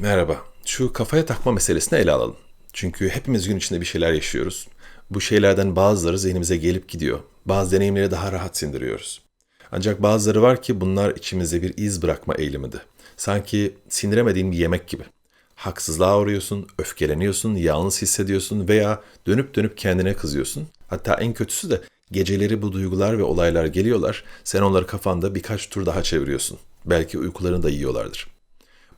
Merhaba. Şu kafaya takma meselesini ele alalım. Çünkü hepimiz gün içinde bir şeyler yaşıyoruz. Bu şeylerden bazıları zihnimize gelip gidiyor. Bazı deneyimleri daha rahat sindiriyoruz. Ancak bazıları var ki bunlar içimizde bir iz bırakma eğilimidir. Sanki sindiremediğin bir yemek gibi. Haksızlığa uğruyorsun, öfkeleniyorsun, yalnız hissediyorsun veya dönüp dönüp kendine kızıyorsun. Hatta en kötüsü de geceleri bu duygular ve olaylar geliyorlar. Sen onları kafanda birkaç tur daha çeviriyorsun. Belki uykularını da yiyorlardır.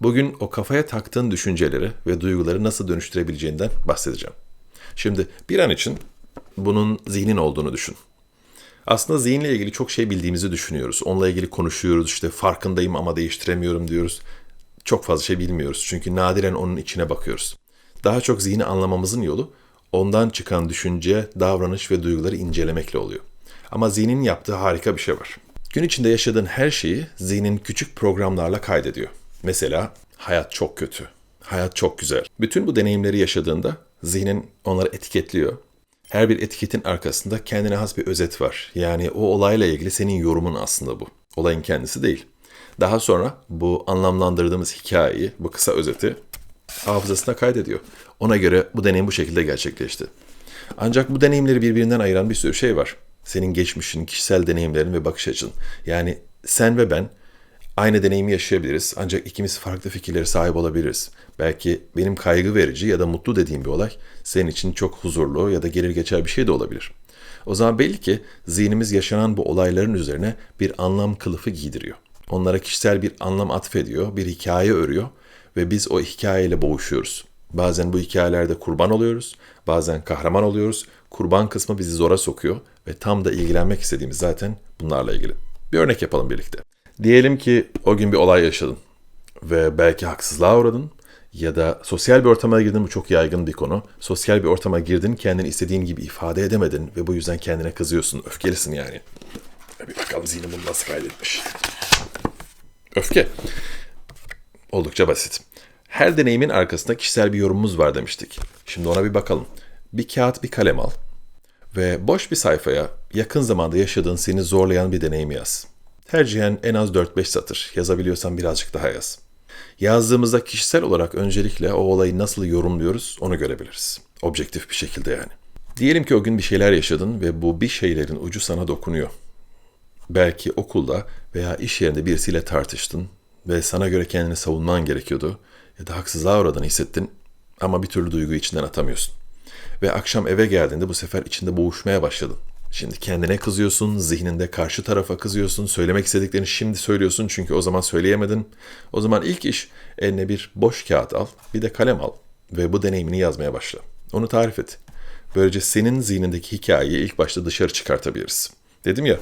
Bugün o kafaya taktığın düşünceleri ve duyguları nasıl dönüştürebileceğinden bahsedeceğim. Şimdi bir an için bunun zihnin olduğunu düşün. Aslında zihinle ilgili çok şey bildiğimizi düşünüyoruz. Onunla ilgili konuşuyoruz. İşte farkındayım ama değiştiremiyorum diyoruz. Çok fazla şey bilmiyoruz. Çünkü nadiren onun içine bakıyoruz. Daha çok zihni anlamamızın yolu ondan çıkan düşünce, davranış ve duyguları incelemekle oluyor. Ama zihnin yaptığı harika bir şey var. Gün içinde yaşadığın her şeyi zihnin küçük programlarla kaydediyor. Mesela hayat çok kötü, hayat çok güzel. Bütün bu deneyimleri yaşadığında zihnin onları etiketliyor. Her bir etiketin arkasında kendine has bir özet var. Yani o olayla ilgili senin yorumun aslında bu. Olayın kendisi değil. Daha sonra bu anlamlandırdığımız hikayeyi, bu kısa özeti hafızasına kaydediyor. Ona göre bu deneyim bu şekilde gerçekleşti. Ancak bu deneyimleri birbirinden ayıran bir sürü şey var. Senin geçmişin, kişisel deneyimlerin ve bakış açın. Yani sen ve ben aynı deneyimi yaşayabiliriz ancak ikimiz farklı fikirlere sahip olabiliriz. Belki benim kaygı verici ya da mutlu dediğim bir olay senin için çok huzurlu ya da gelir geçer bir şey de olabilir. O zaman belli ki zihnimiz yaşanan bu olayların üzerine bir anlam kılıfı giydiriyor. Onlara kişisel bir anlam atfediyor, bir hikaye örüyor ve biz o hikayeyle boğuşuyoruz. Bazen bu hikayelerde kurban oluyoruz, bazen kahraman oluyoruz. Kurban kısmı bizi zora sokuyor ve tam da ilgilenmek istediğimiz zaten bunlarla ilgili. Bir örnek yapalım birlikte. Diyelim ki o gün bir olay yaşadın ve belki haksızlığa uğradın ya da sosyal bir ortama girdin bu çok yaygın bir konu. Sosyal bir ortama girdin kendini istediğin gibi ifade edemedin ve bu yüzden kendine kızıyorsun. Öfkelisin yani. Bir bakalım zihnim bunu nasıl kaydetmiş. Öfke. Oldukça basit. Her deneyimin arkasında kişisel bir yorumumuz var demiştik. Şimdi ona bir bakalım. Bir kağıt bir kalem al ve boş bir sayfaya yakın zamanda yaşadığın seni zorlayan bir deneyim yaz. Tercihen en az 4-5 satır. Yazabiliyorsan birazcık daha yaz. Yazdığımızda kişisel olarak öncelikle o olayı nasıl yorumluyoruz onu görebiliriz. Objektif bir şekilde yani. Diyelim ki o gün bir şeyler yaşadın ve bu bir şeylerin ucu sana dokunuyor. Belki okulda veya iş yerinde birisiyle tartıştın ve sana göre kendini savunman gerekiyordu ya da haksızlığa uğradığını hissettin ama bir türlü duyguyu içinden atamıyorsun. Ve akşam eve geldiğinde bu sefer içinde boğuşmaya başladın. Şimdi kendine kızıyorsun, zihninde karşı tarafa kızıyorsun, söylemek istediklerini şimdi söylüyorsun çünkü o zaman söyleyemedin. O zaman ilk iş eline bir boş kağıt al, bir de kalem al ve bu deneyimini yazmaya başla. Onu tarif et. Böylece senin zihnindeki hikayeyi ilk başta dışarı çıkartabiliriz. Dedim ya,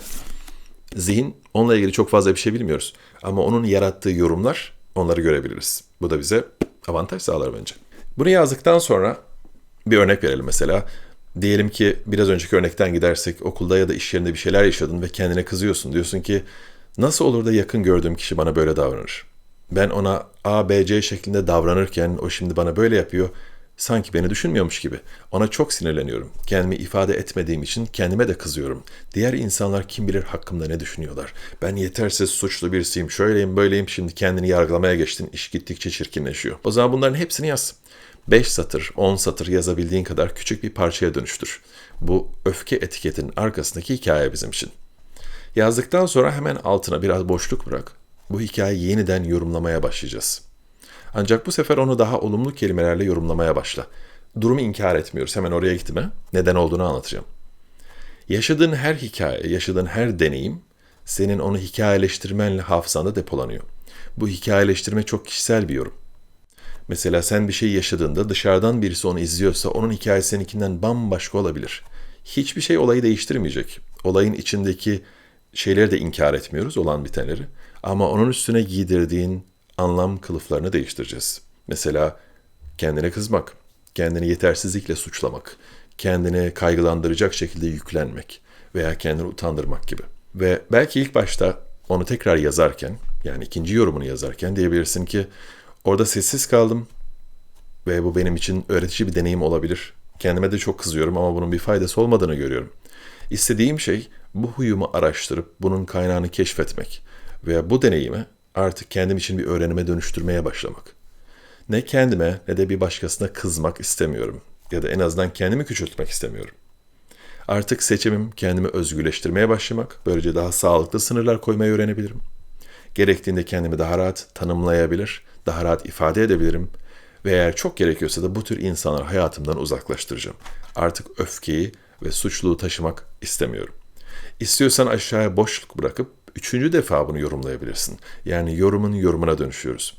zihin onunla ilgili çok fazla bir şey bilmiyoruz. Ama onun yarattığı yorumlar onları görebiliriz. Bu da bize avantaj sağlar bence. Bunu yazdıktan sonra bir örnek verelim mesela. Diyelim ki biraz önceki örnekten gidersek okulda ya da iş yerinde bir şeyler yaşadın ve kendine kızıyorsun. Diyorsun ki nasıl olur da yakın gördüğüm kişi bana böyle davranır? Ben ona A, B, C şeklinde davranırken o şimdi bana böyle yapıyor. Sanki beni düşünmüyormuş gibi. Ona çok sinirleniyorum. Kendimi ifade etmediğim için kendime de kızıyorum. Diğer insanlar kim bilir hakkımda ne düşünüyorlar. Ben yetersiz suçlu birisiyim, şöyleyim böyleyim. Şimdi kendini yargılamaya geçtin. İş gittikçe çirkinleşiyor. O zaman bunların hepsini yaz. 5 satır, 10 satır yazabildiğin kadar küçük bir parçaya dönüştür. Bu öfke etiketinin arkasındaki hikaye bizim için. Yazdıktan sonra hemen altına biraz boşluk bırak. Bu hikayeyi yeniden yorumlamaya başlayacağız. Ancak bu sefer onu daha olumlu kelimelerle yorumlamaya başla. Durumu inkar etmiyoruz. Hemen oraya gitme. Neden olduğunu anlatacağım. Yaşadığın her hikaye, yaşadığın her deneyim senin onu hikayeleştirmenle hafızanda depolanıyor. Bu hikayeleştirme çok kişisel bir yorum. Mesela sen bir şey yaşadığında dışarıdan birisi onu izliyorsa onun hikayesi seninkinden bambaşka olabilir. Hiçbir şey olayı değiştirmeyecek. Olayın içindeki şeyleri de inkar etmiyoruz olan bitenleri. Ama onun üstüne giydirdiğin anlam kılıflarını değiştireceğiz. Mesela kendine kızmak, kendini yetersizlikle suçlamak, kendini kaygılandıracak şekilde yüklenmek veya kendini utandırmak gibi. Ve belki ilk başta onu tekrar yazarken, yani ikinci yorumunu yazarken diyebilirsin ki Orada sessiz kaldım ve bu benim için öğretici bir deneyim olabilir. Kendime de çok kızıyorum ama bunun bir faydası olmadığını görüyorum. İstediğim şey bu huyumu araştırıp bunun kaynağını keşfetmek ve bu deneyimi artık kendim için bir öğrenime dönüştürmeye başlamak. Ne kendime ne de bir başkasına kızmak istemiyorum. Ya da en azından kendimi küçültmek istemiyorum. Artık seçimim kendimi özgürleştirmeye başlamak. Böylece daha sağlıklı sınırlar koymayı öğrenebilirim. Gerektiğinde kendimi daha rahat tanımlayabilir, daha rahat ifade edebilirim. Ve eğer çok gerekiyorsa da bu tür insanları hayatımdan uzaklaştıracağım. Artık öfkeyi ve suçluluğu taşımak istemiyorum. İstiyorsan aşağıya boşluk bırakıp üçüncü defa bunu yorumlayabilirsin. Yani yorumun yorumuna dönüşüyoruz.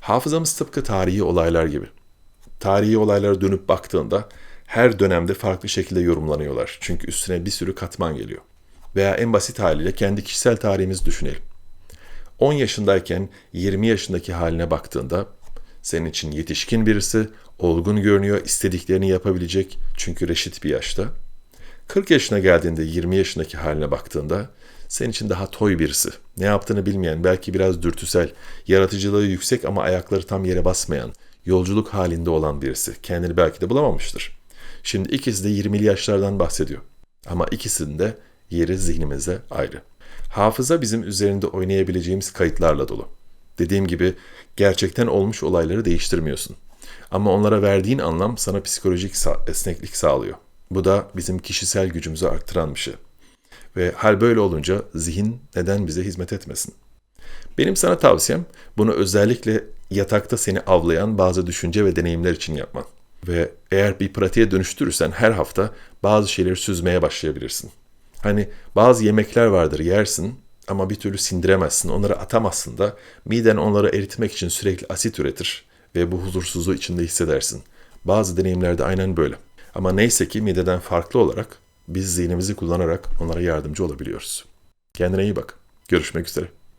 Hafızamız tıpkı tarihi olaylar gibi. Tarihi olaylara dönüp baktığında her dönemde farklı şekilde yorumlanıyorlar. Çünkü üstüne bir sürü katman geliyor. Veya en basit haliyle kendi kişisel tarihimizi düşünelim. 10 yaşındayken 20 yaşındaki haline baktığında senin için yetişkin birisi, olgun görünüyor, istediklerini yapabilecek çünkü reşit bir yaşta. 40 yaşına geldiğinde 20 yaşındaki haline baktığında senin için daha toy birisi. Ne yaptığını bilmeyen, belki biraz dürtüsel, yaratıcılığı yüksek ama ayakları tam yere basmayan, yolculuk halinde olan birisi. Kendini belki de bulamamıştır. Şimdi ikisi de 20'li yaşlardan bahsediyor. Ama ikisinin de yeri zihnimize ayrı. Hafıza bizim üzerinde oynayabileceğimiz kayıtlarla dolu. Dediğim gibi gerçekten olmuş olayları değiştirmiyorsun. Ama onlara verdiğin anlam sana psikolojik esneklik sağlıyor. Bu da bizim kişisel gücümüzü arttıran bir şey. Ve hal böyle olunca zihin neden bize hizmet etmesin? Benim sana tavsiyem bunu özellikle yatakta seni avlayan bazı düşünce ve deneyimler için yapman. Ve eğer bir pratiğe dönüştürürsen her hafta bazı şeyleri süzmeye başlayabilirsin. Hani bazı yemekler vardır yersin ama bir türlü sindiremezsin, onları atamazsın da miden onları eritmek için sürekli asit üretir ve bu huzursuzluğu içinde hissedersin. Bazı deneyimlerde aynen böyle. Ama neyse ki mideden farklı olarak biz zihnimizi kullanarak onlara yardımcı olabiliyoruz. Kendine iyi bak. Görüşmek üzere.